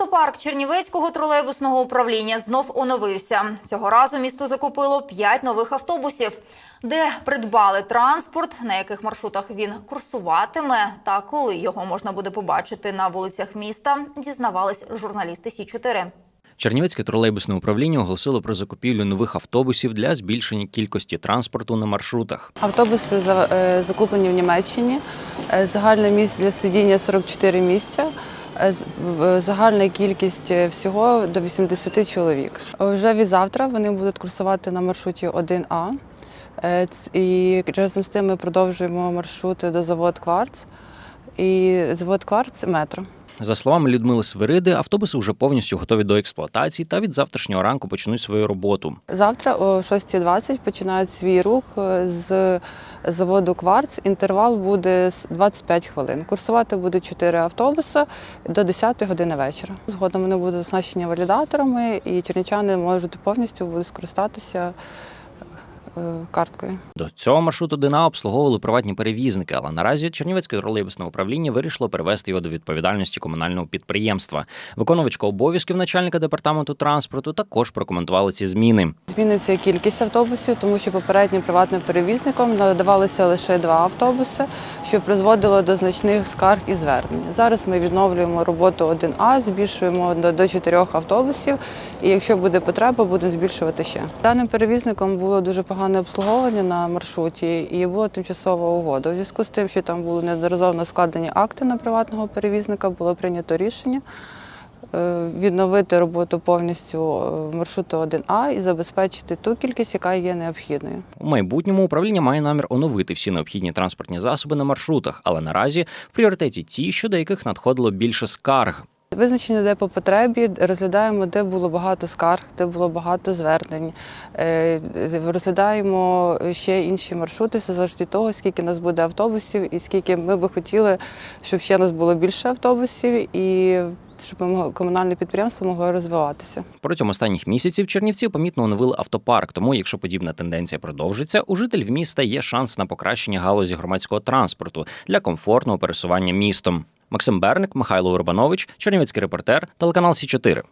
Автопарк Чернівецького тролейбусного управління знов оновився. Цього разу місто закупило 5 нових автобусів, де придбали транспорт, на яких маршрутах він курсуватиме, та коли його можна буде побачити на вулицях міста, дізнавались журналісти Сі 4 Чернівецьке тролейбусне управління оголосило про закупівлю нових автобусів для збільшення кількості транспорту на маршрутах. Автобуси е, закуплені в Німеччині. Е, Загальне місць для сидіння 44 місця. Е, в- Загальна кількість е, всього до 80 чоловік. Е, Вже від завтра вони будуть курсувати на маршруті 1А. Е, І разом з тим ми продовжуємо маршрути до завод Кварц. І завод Кварц метро. За словами Людмили Свириди, автобуси вже повністю готові до експлуатації та від завтрашнього ранку почнуть свою роботу. Завтра о 6.20 починають свій рух е, з заводу Кварц. Інтервал буде с- 25 хвилин. Курсувати буде 4 автобуси до 10 години вечора. Згодом вони будуть оснащені валідаторами, і чернічани можуть повністю скористатися карткою. До цього маршруту ДНА обслуговували приватні перевізники, але наразі Чернівецьке тролейбусне управління вирішило перевести його до відповідальності комунального підприємства. Виконувачка обов'язків начальника департаменту транспорту також прокоментували ці зміни. Зміниться кількість автобусів, тому що попереднім приватним перевізникам надавалося лише два автобуси, що призводило до значних скарг і звернень. Зараз ми відновлюємо роботу 1А, збільшуємо до, 4 автобусів, і якщо буде потреба, будемо збільшувати ще. Даним перевізником було дуже погане обслуговування на маршруті і була тимчасова угода. У зв'язку з тим, що там були неодноразово складені акти на приватного перевізника, було прийнято рішення е, відновити роботу повністю е, маршруту 1А і забезпечити ту кількість, яка є необхідною. У майбутньому управління має намір оновити всі необхідні транспортні засоби на маршрутах, але наразі в пріоритеті ті, щодо яких надходило більше скарг. Визначення, де по потребі, розглядаємо, де було багато скарг, де було багато звернень. Е, Розглядаємо ще інші маршрути, залежить від того, скільки нас буде автобусів і скільки ми би хотіли, щоб ще нас було більше автобусів і щоб комунальне підприємство могло розвиватися. Протягом останніх місяців Чернівці помітно оновили автопарк. Тому, якщо подібна тенденція продовжиться, у жителів міста є шанс на покращення галузі громадського транспорту для комфортного пересування містом. Максим Берник, Михайло Урбанович, Чернівецький репортер, телеканал Сі 4